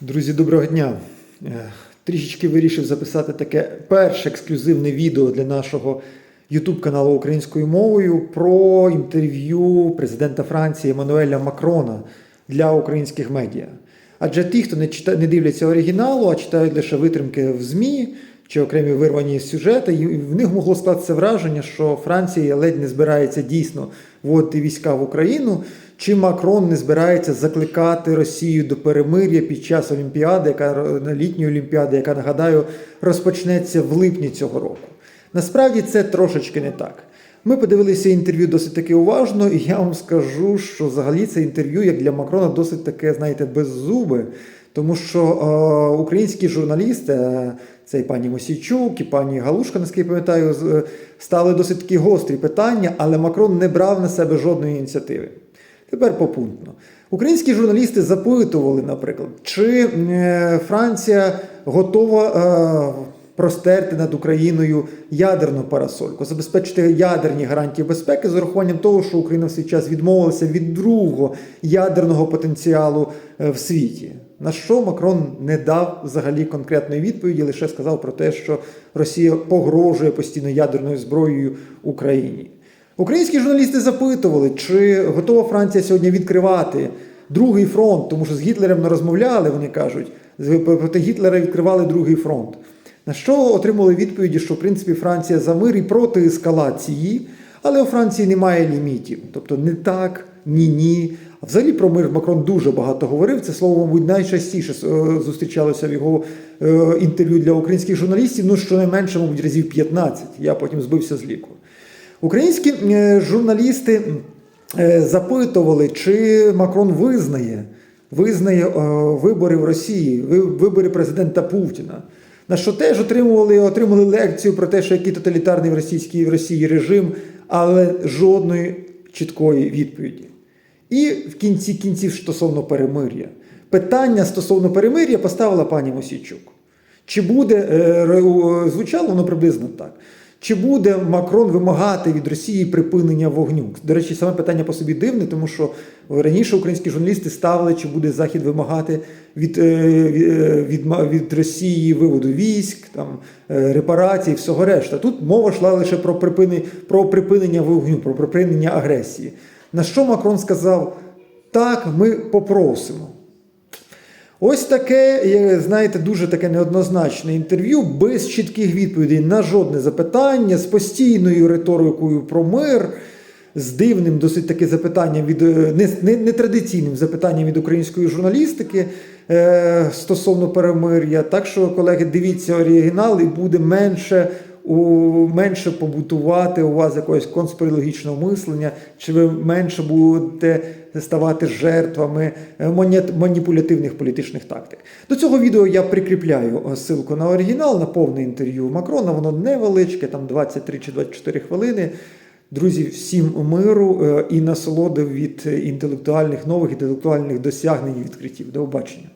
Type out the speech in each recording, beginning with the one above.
Друзі, доброго дня. Е, Трішечки вирішив записати таке перше ексклюзивне відео для нашого YouTube каналу українською мовою про інтерв'ю президента Франції Еммануеля Макрона для українських медіа. Адже ті, хто не чита, не дивляться оригіналу, а читають лише витримки в ЗМІ чи окремі вирвані сюжети, і в них могло склатися враження, що Франція ледь не збирається дійсно вводити війська в Україну, чи Макрон не збирається закликати Росію до перемир'я під час Олімпіади, яка літньої Олімпіади, яка нагадаю розпочнеться в липні цього року. Насправді це трошечки не так. Ми подивилися інтерв'ю досить таки уважно, і я вам скажу, що взагалі це інтерв'ю, як для Макрона, досить таке, знаєте, беззубе. Тому що е, українські журналісти, е, це і пані Мосійчук, і пані Галушка, наскільки я пам'ятаю, е, стали досить такі гострі питання, але Макрон не брав на себе жодної ініціативи. Тепер попунктно. Українські журналісти запитували, наприклад, чи е, Франція готова е, простерти над Україною ядерну парасольку, забезпечити ядерні гарантії безпеки з урахуванням того, що Україна в свій час відмовилася від другого ядерного потенціалу е, в світі. На що Макрон не дав взагалі конкретної відповіді, лише сказав про те, що Росія погрожує постійно ядерною зброєю Україні. Українські журналісти запитували, чи готова Франція сьогодні відкривати другий фронт, тому що з Гітлером не розмовляли, вони кажуть, проти Гітлера відкривали другий фронт. На що отримали відповіді, що в принципі Франція за мир і проти ескалації, але у Франції немає лімітів. Тобто не так, ні, ні. Взагалі про мир Макрон дуже багато говорив. Це слово, мабуть, найчастіше е, зустрічалося в його е, інтерв'ю для українських журналістів. Ну, щонайменше, мабуть, разів 15. Я потім збився з ліку. Українські е, журналісти е, запитували, чи Макрон визнає, визнає е, вибори в Росії, вибори президента Путіна. На що теж отримували, отримали лекцію про те, що який тоталітарний в російській в Росії режим, але жодної чіткої відповіді. І в кінці кінців стосовно перемир'я. Питання стосовно перемир'я поставила пані Мосійчук. Чи буде, звучало воно приблизно так. Чи буде Макрон вимагати від Росії припинення вогню? До речі, саме питання по собі дивне, тому що раніше українські журналісти ставили, чи буде Захід вимагати від, е, від, е, від, від Росії виводу військ, там, е, репарацій, всього решта. Тут мова йшла лише про припинення, про припинення вогню, про припинення агресії. На що Макрон сказав: так, ми попросимо. Ось таке, знаєте, дуже таке неоднозначне інтерв'ю без чітких відповідей на жодне запитання, з постійною риторикою про мир, з дивним досить таки запитанням від е, не, не, нетрадиційним запитанням від української журналістики е, стосовно перемир'я. Так що, колеги, дивіться оригінал і буде менше. Менше побутувати у вас якогось конспірологічного мислення, чи ви менше будете ставати жертвами е, маніпулятивних політичних тактик. До цього відео я прикріпляю е, ссылку на оригінал, на повне інтерв'ю Макрона. Воно невеличке, там 23 чи 24 хвилини. Друзі, всім миру е, і насолоди від інтелектуальних нових інтелектуальних досягнень і відкриттів. До побачення.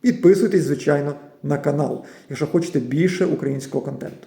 Підписуйтесь, звичайно, на канал, якщо хочете більше українського контенту.